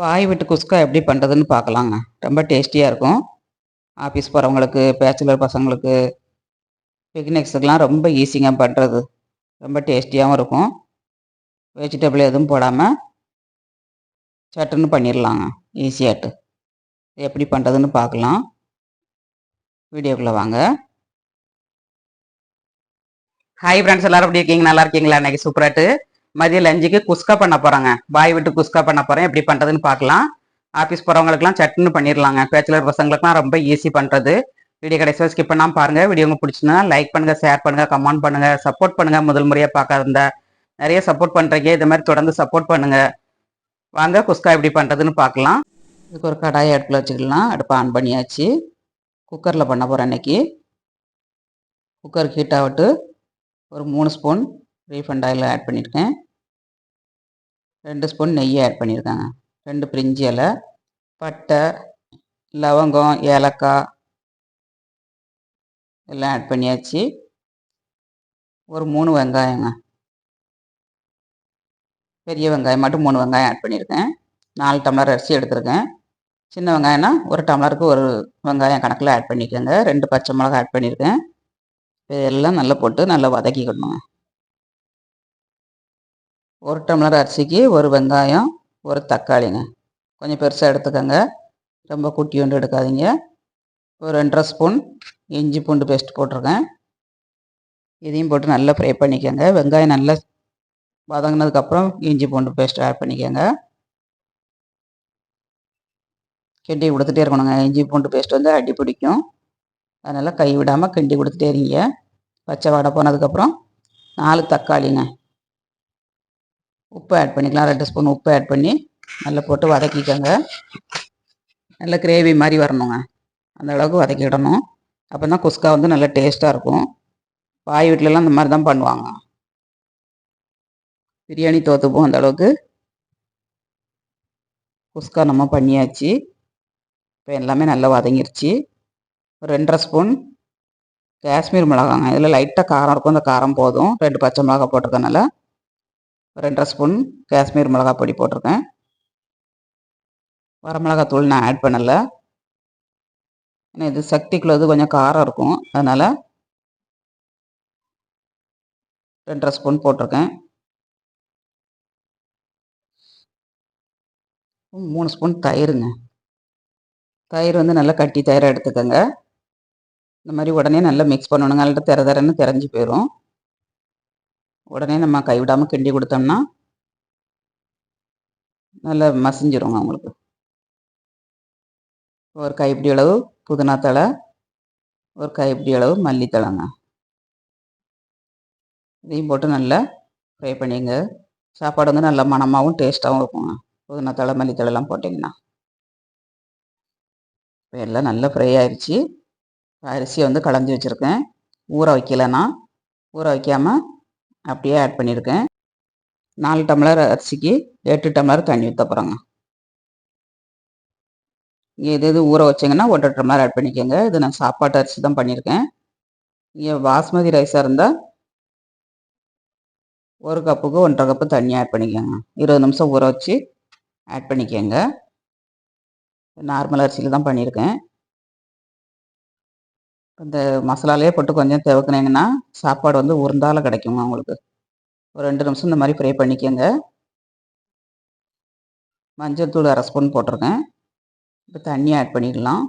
வாய் விட்டு குஸ்கா எப்படி பண்ணுறதுன்னு பார்க்கலாங்க. ரொம்ப டேஸ்டியாக இருக்கும். ஆஃபீஸ் போகிறவங்களுக்கு பேச்சுலர் பசங்களுக்கு பிக்னிக்ஸுக்கெலாம் ரொம்ப ஈஸிங்க பண்ணுறது ரொம்ப டேஸ்டியாகவும் இருக்கும். வெஜிடபிள் எதுவும் போடாமல் சட்டுன்னு பண்ணிடலாங்க ஈஸியாட்டு எப்படி பண்ணுறதுன்னு பார்க்கலாம். வீடியோக்குள்ளே வாங்க. ஹாய் ஃப்ரெண்ட்ஸ் எல்லோரும் எப்படி இருக்கீங்க? நல்லா இருக்கீங்களா? இன்றைக்கி சூப்பராட்டு. மதியம் லஞ்சுக்கு குஸ்கா பண்ண போகிறாங்க பாய் விட்டு குஸ்கா பண்ண போகிறேன் எப்படி பண்ணுறதுன்னு பார்க்கலாம். ஆஃபீஸ் போகிறவங்களுக்குலாம் சட்டுன்னு பண்ணிடலாங்க. பேச்சுலர் பசங்களுக்குலாம் ரொம்ப ஈஸி பண்ணுறது வீடியோ கடைசியாக ஸ்கிப் பண்ணாமல் பாருங்கள் வீடியோ உங்களுக்கு பிடிச்சிருந்தா லைக் பண்ணுங்கள் ஷேர் பண்ணுங்கள் கமெண்ட் பண்ணுங்கள் சப்போர்ட் பண்ணுங்கள் முதல் முறையாக பார்க்காத நிறைய சப்போர்ட் பண்ணுறீங்க இது மாதிரி தொடர்ந்து சப்போர்ட் பண்ணுங்கள் வாங்க குஸ்கா எப்படி பண்ணுறதுன்னு பார்க்கலாம். இதுக்கு ஒரு கடாயை அடுப்பில் வச்சுக்கலாம். அடுப்பை ஆன் பண்ணியாச்சு. குக்கரில் பண்ண போகிறேன் இன்றைக்கி குக்கர் ஹீட் ஆகிட்டு ஒரு மூணு ஸ்பூன் ரீஃபண்ட் ஆயில் ஆட் பண்ணியிருக்கேன் ரெண்டு ஸ்பூன் நெய்யை ஆட் பண்ணியிருக்காங்க. ரெண்டு பிரிஞ்சி இலை பட்டை லவங்கம் ஏலக்காய் எல்லாம் ஆட் பண்ணியாச்சு. ஒரு மூணு வெங்காயங்க. பெரிய வெங்காயம் மட்டும் மூணு வெங்காயம் ஆட் பண்ணியிருக்கேன். நாலு டம்ளர் அரிசி எடுத்திருக்கேன். சின்ன வெங்காயம்னா ஒரு டம்ளருக்கு ஒரு வெங்காயம் கணக்கில் ஆட் பண்ணிக்கோங்க. ரெண்டு பச்சை மிளகா ஆட் பண்ணியிருக்கேன். இதெல்லாம் நல்லா போட்டு நல்லா வதக்கிக்கணும் ஒரு டம்ளர் அரிசிக்கு ஒரு வெங்காயம் ஒரு தக்காளிங்க. கொஞ்சம் பெருசாக எடுத்துக்கோங்க. ரொம்ப குட்டி ஒன்று எடுக்காதீங்க. ஒரு ரெண்டரை ஸ்பூன் இஞ்சி பூண்டு பேஸ்ட் போட்டிருக்கேன். இதையும் போட்டு நல்லா ஃப்ரை பண்ணிக்கோங்க. வெங்காயம் நல்லா வதங்கினதுக்கப்புறம் இஞ்சி பூண்டு பேஸ்ட் ஆட் பண்ணிக்கோங்க. கிண்டி கொடுத்துட்டே இருக்கணுங்க. இஞ்சி பூண்டு பேஸ்ட் வந்து அடி பிடிக்கும். அதனால் கை விடாமல் கிண்டி கொடுத்துட்டே இருங்க. பச்சை வடை போனதுக்கப்புறம் நாலு தக்காளிங்க. உப்பு ஆட் பண்ணிக்கலாம். ரெண்டு ஸ்பூன் உப்பு ஆட் பண்ணி நல்லா போட்டு வதக்கிக்கோங்க. நல்ல கிரேவி மாதிரி வரணுங்க. அந்த அளவுக்கு வதக்கிடணும். அப்போ தான் குஸ்கா வந்து நல்லா டேஸ்ட்டாக இருக்கும். பாய் வீட்டிலலாம் அந்த மாதிரி தான் பண்ணுவாங்க. பிரியாணி தோத்துப்போம் அந்த அளவுக்கு. குஸ்கா நம்ம பண்ணியாச்சு. இப்போ எல்லாமே நல்லா வதங்கிருச்சு. ஒரு ரெண்டரை ஸ்பூன் காஷ்மீர் மிளகாங்க. இதில் லைட்டாக காரம் இருக்கும். அந்த காரம் போதும். ரெண்டு பச்சை மிளகா போட்டிருக்கனால. ரெண்டரை ஸ்பூன் காஷ்மீர் மிளகா பொடி போட்டிருக்கேன். வரமிளகாத்தூள் நான் ஆட் பண்ணலை. ஏன்னா இது சக்திக்குள்ளது கொஞ்சம் காரம் இருக்கும். அதனால் ரெண்டரை ஸ்பூன் போட்டிருக்கேன். மூணு ஸ்பூன் தயிருங்க. தயிர் வந்து நல்லா கட்டி தயிராக எடுத்துக்கோங்க. இந்த மாதிரி உடனே நல்லா மிக்ஸ் பண்ணணுங்க. அல்லது திற தரன்னு தெரிஞ்சு போயிடும் உடனே நம்ம கைவிடாமல் கிண்டி கொடுத்தோம்னா நல்லா மசிஞ்சிருங்க அவங்களுக்கு. ஒரு கைப்பிடி அளவு புதினா தழை ஒரு கைப்பிடி அளவு மல்லித்தழைங்க. இதையும் போட்டு நல்லா ஃப்ரை பண்ணிங்க. சாப்பாடு வந்து நல்லா மணமாகவும் டேஸ்ட்டாகவும் இருக்குங்க. புதினா தழை மல்லித்தழைலாம் போட்டிங்கன்னா. இப்போ எல்லாம் நல்லா ஃப்ரை ஆயிடுச்சு அரிசியை வந்து களைஞ்சி வச்சுருக்கேன். ஊற வைக்கலைன்னா ஊற வைக்காமல் அப்படியே ஆட் பண்ணியிருக்கேன். நாலு டம்ளர் அரிசிக்கு எட்டு டம்ளர் தண்ணி ஊற்ற போகிறோங்க இங்கே எது எது ஊற வச்சிங்கன்னா ஒன்றரை டம்ளர் ஆட் பண்ணிக்கோங்க. இது நான் சாப்பாட்டு அரிசி தான் பண்ணியிருக்கேன். இங்கே பாஸ்மதி ரைஸாக இருந்தால் ஒரு கப்புக்கு ஒன்றரை கப்பு தண்ணி ஆட் பண்ணிக்கோங்க. இருபது நிமிஷம் ஊற வச்சு ஆட் பண்ணிக்கோங்க. நார்மல் அரிசியில் தான் பண்ணியிருக்கேன். இந்த மசாலாலே போட்டு கொஞ்சம் தேவைக்குனீங்கன்னா சாப்பாடு வந்து உருந்தால கிடைக்குங்க உங்களுக்கு? ஒரு ரெண்டு நிமிஷம் இந்த மாதிரி ஃப்ரை பண்ணிக்கோங்க. மஞ்சள் தூள் அரை ஸ்பூன் போட்டிருக்கேன். இப்போ தண்ணி ஆட் பண்ணிக்கலாம்.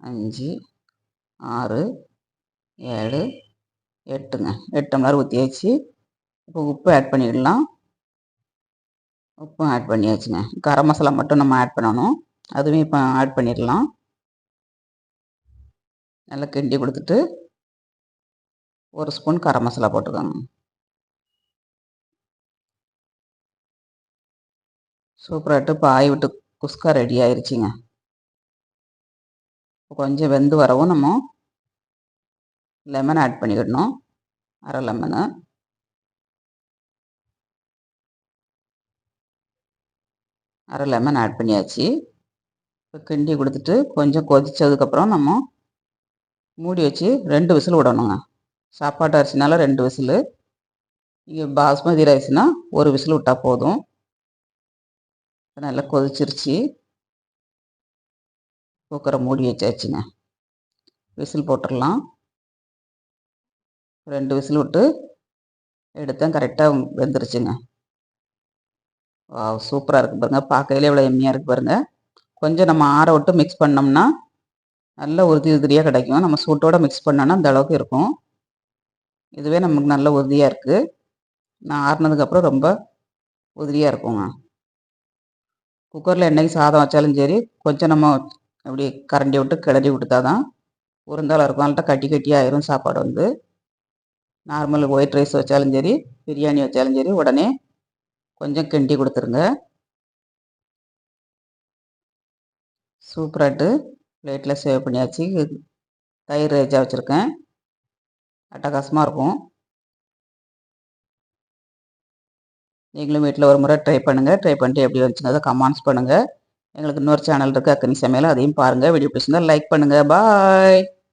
அஞ்சு ஆறு ஏழு எட்டுங்க. எட்டு டம்ளர் ஊற்றியாச்சு இப்போ உப்பு ஆட் பண்ணிடலாம் உப்பும் ஆட் பண்ணியாச்சுங்க. கரம் மசாலா மட்டும் நம்ம ஆட் பண்ணணும். அதுவும் இப்போ ஆட் பண்ணிடலாம். நல்லா கிண்டி கொடுத்துட்டு ஒரு ஸ்பூன் கரம் மசாலா போட்டுக்கோங்க சூப்பராகிட்டு பாய் விட்டு குஸ்கா ரெடி ஆயிடுச்சிங்க கொஞ்சம் வெந்து வரவும் நம்ம லெமன் ஆட் பண்ணிக்கிடணும் அரை லெமனு அரை லெமன் ஆட் பண்ணியாச்சு. இப்போ கிண்டி கொடுத்துட்டு கொஞ்சம் கொதித்ததுக்கப்புறம் நம்ம மூடி வச்சு ரெண்டு விசில் விடணுங்க. சாப்பாட்டு அரிசினால ரெண்டு விசில். இங்கே பாஸ்மதி ரைஸ்னால் ஒரு விசில் விட்டால் போதும். நல்லா கொதிச்சிருச்சு. குக்கரை மூடி வச்சாச்சுங்க. விசில் போட்டுடலாம். ரெண்டு விசில் விட்டு எடுத்தேன். கரெக்டாக வெந்துருச்சுங்க. சூப்பராக இருக்குது பாருங்கள் பார்க்கையிலே இவ்வளோ எம்மியாக இருக்குது பாருங்கள் கொஞ்சம் நம்ம ஆற விட்டு மிக்ஸ் பண்ணோம்னா நல்ல உறுதி உதிரியாக கிடைக்கும். நம்ம சூட்டோட மிக்ஸ் பண்ணோன்னா அந்த அளவுக்கு இருக்கும். இதுவே நமக்கு நல்ல உறுதியாக இருக்குது நான் ஆறுனதுக்கப்புறம் ரொம்ப உதிரியாக இருக்குங்க. குக்கரில் என்றைக்கு சாதம் வச்சாலும் சரி கொஞ்சம் நம்ம அப்படி கரண்டி விட்டு கிளறி விட்டுட்டா தான் உருந்தாலும் இருக்கும் அதனால கட்டி கட்டி ஆயிரும் சாப்பாடு வந்து. நார்மல் ஒயிட் ரைஸ் வச்சாலும் சரி பிரியாணி வச்சாலும் சரி உடனே கொஞ்சம் கிண்டி கொடுத்துருங்க. சூப்பராட்டு. பிளேட்டில் சேவ் பண்ணியாச்சு. தயிர் ரேஜாக வச்சுருக்கேன். அட்டகாசமாக இருக்கும். நீங்களும் வீட்டில் ஒரு முறை ட்ரை பண்ணுங்கள் ட்ரை பண்ணிட்டு எப்படி வந்துச்சுங்க கமெண்ட்ஸ் பண்ணுங்கள் எங்களுக்கு இன்னொரு சேனல் இருக்குது அக்கனி சமையல். அதையும் பாருங்கள் வீடியோ பிடிச்சிருந்தால் லைக் பண்ணுங்கள் பாய்